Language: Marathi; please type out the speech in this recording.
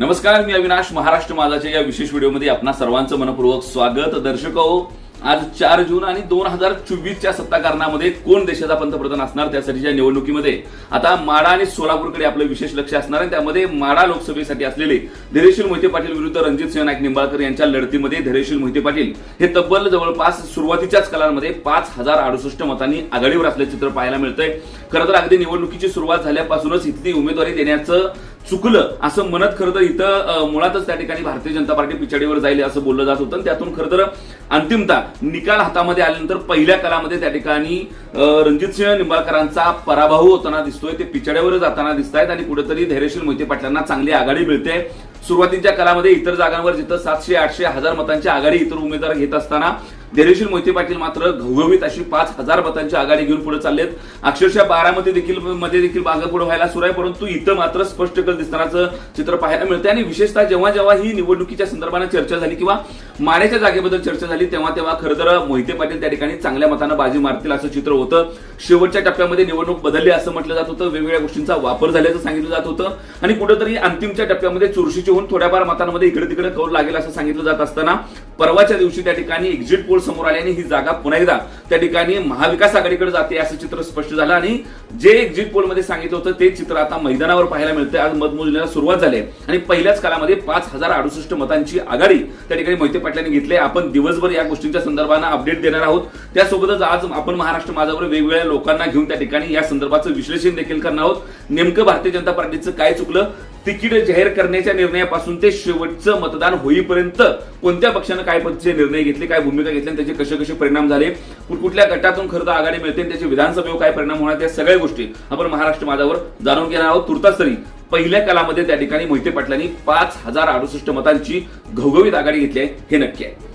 नमस्कार मी अविनाश महाराष्ट्र माझाच्या या विशेष व्हिडिओमध्ये आपणा सर्वांचं मनपूर्वक स्वागत. दर्शक हो आज चार जून आणि दोन हजार चोवीसच्या सत्ताकारणामध्ये कोण देशाचा पंतप्रधान असणार त्यासाठीच्या निवडणुकीमध्ये? आता माडा आणि सोलापूरकडे आपलं विशेष लक्ष असणार आहे त्यामध्ये माडा लोकसभेसाठी असलेले धैर्यशील मोहिते पाटील विरुद्ध रणजित सिंह नाईक निंबाळकर यांच्या लढतीमध्ये धैर्यशील मोहिते पाटील हे तब्बल जवळपास सुरुवातीच्याच कलांमध्ये पाच हजार अडुसष्ट मतांनी आघाडीवर असल्याचं चित्र पाहायला मिळतंय. खरं तर अगदी निवडणुकीची सुरुवात झाल्यापासूनच इथली उमेदवारी देण्याचं चुकलं असं म्हणत खरं तर इथं मुळातच त्या ठिकाणी भारतीय जनता पार्टी पिछाडीवर जाईल असं बोललं जात होतं. आणि त्यातून खरं तर अंतिमता निकाल हातामध्ये आल्यानंतर पहिल्या कालामध्ये त्या ठिकाणी रणजित रणजितसिंह निंबाळकरांचा पराभव होताना दिसतोय. ते पिछाड्यावर जाताना दिसत आहेत आणि कुठेतरी धैर्यशील मोहिते पाटलांना चांगली आघाडी मिळते. सुरुवातीच्या कालामध्ये इतर जागांवर जिथं सातशे आठशे हजार मतांची आघाडी इतर उमेदवार घेत असताना धैर्यशील मोहिते पाटील मात्र घवघवीत अशी पाच हजार मतांची आघाडी घेऊन पुढे चाललेत. अक्षरशः बारामध्ये देखील मध्ये देखील मागे पुढे व्हायला सुरू आहे परंतु इथं मात्र स्पष्ट कल दिसतानाचं चित्र पाहायला मिळते आणि विशेषतः जेव्हा जेव्हा ही निवडणुकीच्या संदर्भानं चर्चा झाली किंवा माण्याच्या जागेबद्दल चर्चा झाली तेव्हा तेव्हा खरं तर मोहिते पाटील त्या ठिकाणी चांगल्या मतानं बाजी मारतील असं चित्र होतं. शेवटच्या टप्प्यामध्ये निवडणूक बदलली असं म्हटलं जात होतं. वेगवेगळ्या गोष्टींचा वापर झाल्याचं सांगितलं जात होतं. आणि कुठेतरी अंतिमच्या टप्प्यामध्ये चुरशीची होऊन थोड्याफार मतांमध्ये इकडे तिकडे कौल लागेल असं सांगितलं जात असताना परवाच्या दिवशी त्या ठिकाणी एक्झिट पोल समोर आल्याने ही जागा पुन्हा एकदा त्या ठिकाणी महाविकास आघाडीकडे जाते असं चित्र स्पष्ट झालं आणि जे एक्झिट पोलमध्ये सांगितलं होतं ते चित्र आता मैदानावर पाहायला मिळतं आज मतमोजणीला सुरुवात झाली आहे. आणि पहिल्याच कालामध्ये पाच हजार अडुसष्ट मतांची आघाडी त्या ठिकाणी मोहिते पाटलांनी घेतली आपण दिवसभर या गोष्टींच्या संदर्भानं अपडेट देणार आहोत. त्यासोबतच आज आपण महाराष्ट्र माझावर वेगवेगळ्या लोकांना घेऊन त्या ठिकाणी या संदर्भाचं विश्लेषण देखील करणार आहोत. नेमकं भारतीय जनता पार्टीचं काय चुकलं? तिकीट जाहीर करण्याच्या निर्णयापासून ते शेवटचं मतदान होईपर्यंत कोणत्या पक्षानं काय पद्धतीचे निर्णय घेतले काय भूमिका घेतली त्याचे कसे कसे परिणाम झाले कुठल्या गटातून खरं तर आघाडी मिळते त्याचे विधानसभेवर काय परिणाम होणार त्या सगळ्या गोष्टी आपण महाराष्ट्र माझावर जाणून घेणार आहोत. तुर्तास तरी पहिल्या कालामध्ये त्या ठिकाणी मोहिते पाटलांनी पाच हजार अडुसष्ट मतांची घवघवीत आघाडी घेतली आहे हे नक्की आहे.